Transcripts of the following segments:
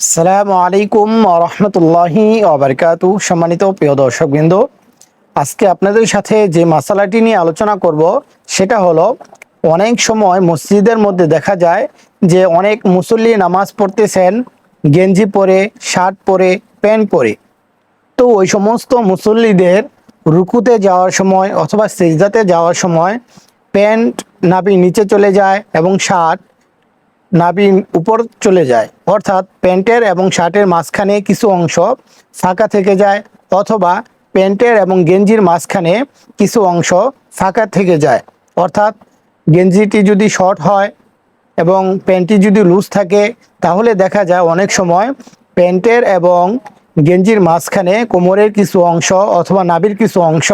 সালামু আলাইকুম রহমতুল্লাহি অবরকাতু সম্মানিত প্রিয় দর্শকবৃন্দ, আজকে আপনাদের সাথে যে মশালাটি নিয়ে আলোচনা করব, সেটা হলো অনেক সময় মসজিদের মধ্যে দেখা যায় যে অনেক মুসল্লি নামাজ পড়তেছেন, গেঞ্জি পরে, শার্ট পরে, প্যান্ট পরে। তো ওই সমস্ত মুসল্লিদের রুকুতে যাওয়ার সময় অথবা সেজদাতে যাওয়ার সময় প্যান্ট নাবি নিচে চলে যায় এবং শার্ট নাবি উপর চলে যায়। অর্থাৎ প্যান্টের এবং শার্টের মাঝখানে কিছু অংশ ফাঁকা থেকে যায় অথবা প্যান্টের এবং গেঞ্জির মাঝখানে কিছু অংশ ফাঁকা থেকে যায়। অর্থাৎ গেঞ্জিটি যদি শর্ট হয় এবং প্যান্টটি যদি লুজ থাকে, তাহলে দেখা যায় অনেক সময় প্যান্টের এবং গেঞ্জির মাঝখানে কোমরের কিছু অংশ অথবা নাবির কিছু অংশ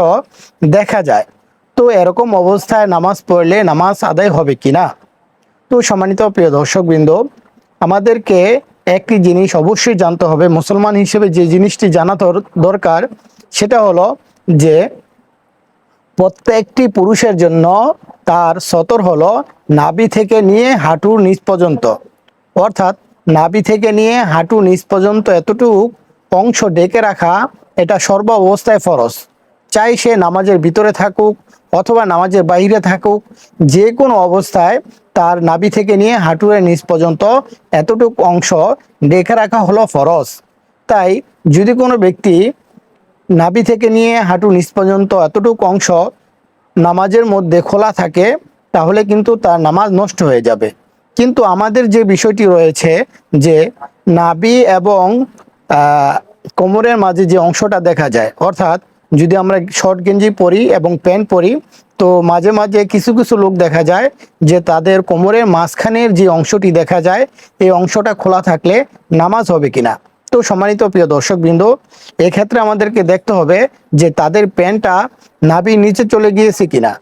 দেখা যায়। তো এরকম অবস্থায় নামাজ পড়লে নামাজ আদায় হবে কিনা? তো সম্মানিত প্রিয় দর্শকবৃন্দ, আমাদেরকে একটি জিনিস অবশ্যই জানতে হবে। মুসলমান হিসেবে যে জিনিসটি জানা দরকার, সেটা হলো যে প্রত্যেকটি পুরুষের জন্য তার সতর হলো নাভি থেকে নিয়ে হাঁটুর নিচ পর্যন্ত। অর্থাৎ নাভি থেকে নিয়ে হাঁটু নিচ পর্যন্ত এতটুকু অংশ ডেকে রাখা এটা সর্ব অবস্থায় ফরজ। চাই সে নামাজের ভিতরে থাকুক অথবা নামাজের বাইরে থাকুক, যে কোনো অবস্থায় তার নাভি থেকে নিয়ে হাঁটুরের নিচ পর্যন্ত এতটুকু অংশ ডেকে রাখা হলো ফরজ। তাই যদি কোনো ব্যক্তি নাভি থেকে নিয়ে হাঁটু নিচ পর্যন্ত এতটুকু অংশ নামাজের মধ্যে খোলা থাকে, তাহলে কিন্তু তার নামাজ নষ্ট হয়ে যাবে। কিন্তু আমাদের যে বিষয়টি রয়েছে যে নাভি এবং কোমরের মাঝে যে অংশটা দেখা যায়, অর্থাৎ যদি আমরা শর্ট গেঞ্জি পরি এবং প্যান্ট পরি, তো মাঝে মাঝে কিছু কিছু লোক দেখা যায় যে তাদের কোমরের মাঝখানের যে অংশটি দেখা যায়, এই অংশটা খোলা থাকলে নামাজ হবে কিনা। তো সম্মানিত প্রিয় দর্শকবৃন্দ, এক্ষেত্রে আমাদেরকে দেখতে হবে যে তাদের প্যান্টটা নাভির নিচে চলে গিয়েছে কিনা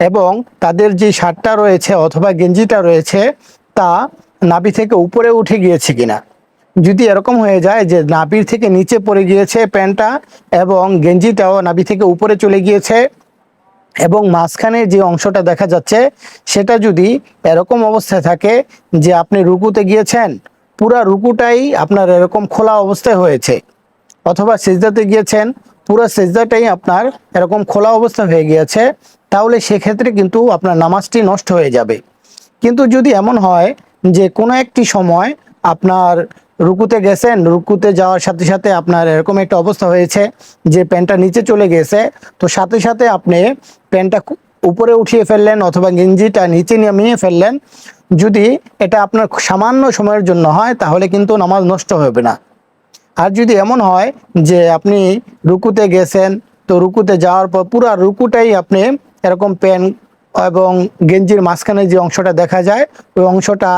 এবং তাদের যে শার্টটা রয়েছে অথবা গেঞ্জিটা রয়েছে, তা নাভি থেকে উপরে উঠে গিয়েছে কিনা। যদি এরকম হয়ে যায় যে নাভির থেকে নিচে পড়ে গিয়েছে প্যান্টটা এবং গেঞ্জিটাও নাভি থেকে উপরে চলে গিয়েছে এবং মাঝখানে যে অংশটা দেখা যাচ্ছে, সেটা যদি এরকম অবস্থায় থাকে যে আপনি রুকুতে গিয়েছেন, পুরা রুকুটাই আপনার এরকম খোলা অবস্থায় হয়েছে অথবা সেজদাতে গিয়েছেন, পুরো সেজদাটাই আপনার এরকম খোলা অবস্থা হয়ে গিয়েছে, তাহলে সেক্ষেত্রে কিন্তু আপনার নামাজটি নষ্ট হয়ে যাবে। কিন্তু যদি এমন হয় যে কোনো একটি সময় আপনার রুকুতে গেছেন, রুকুতে যাওয়ার সাথে সাথে আপনার এরকম একটা অবস্থা হয়েছে যে প্যান্টটা নিচে চলে গেছে। তো সাথে সাথে আপনি প্যান্টটা উপরে উঠিয়ে ফেললেন অথবা গেঞ্জিটা নিচে নামিয়ে ফেললেন। যদি এটা আপনার সামান্য সময়ের জন্য হয়, তাহলে কিন্তু নামাজ নষ্ট হবে না। আর যদি এমন হয় যে আপনি রুকুতে গেছেন, তো রুকুতে যাওয়ার পর পুরো রুকুটাই আপনি এরকম প্যান এবং গেঞ্জির মাঝখানে যে অংশটা দেখা যায়, ওই অংশটা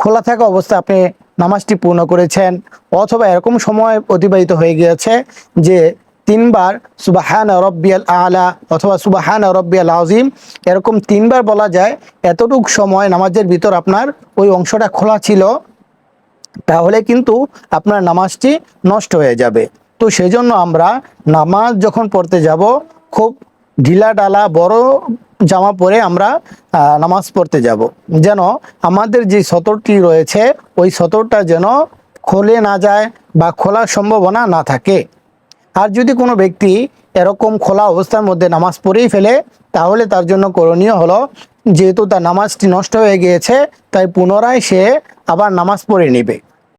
খোলা থাকা অবস্থায় আপনি নামাজটি পূর্ণ করেছেন অথবা এরকম সময় অতিবাহিত হয়ে গিয়েছে যে তিনবার সুবাহান রব্বিয়াল আলা অথবা সুবাহান রব্বিয়াল আজিম এরকম তিনবার বলা যায় এতটুক সময় নামাজের ভিতর আপনার ওই অংশটা খোলা ছিল, তাহলে কিন্তু আপনার নামাজটি নষ্ট হয়ে যাবে। তো সেজন্য আমরা নামাজ যখন পড়তে যাব, খুব ঢিলা ডালা, বড় জামা পরে আমরা নামাজ পড়তে যাব। যেন আমাদের যে সতরটি রয়েছে, ওই সতরটা যেন খোলে না যায় বা খোলার সম্ভাবনা না থাকে। আর যদি কোনো ব্যক্তি এরকম খোলা অবস্থার মধ্যে নামাজ পড়েই ফেলে, তাহলে তার জন্য করণীয় হলো, যেহেতু তার নামাজটি নষ্ট হয়ে গিয়েছে, তাই পুনরায় সে আবার নামাজ পড়ে নেবে।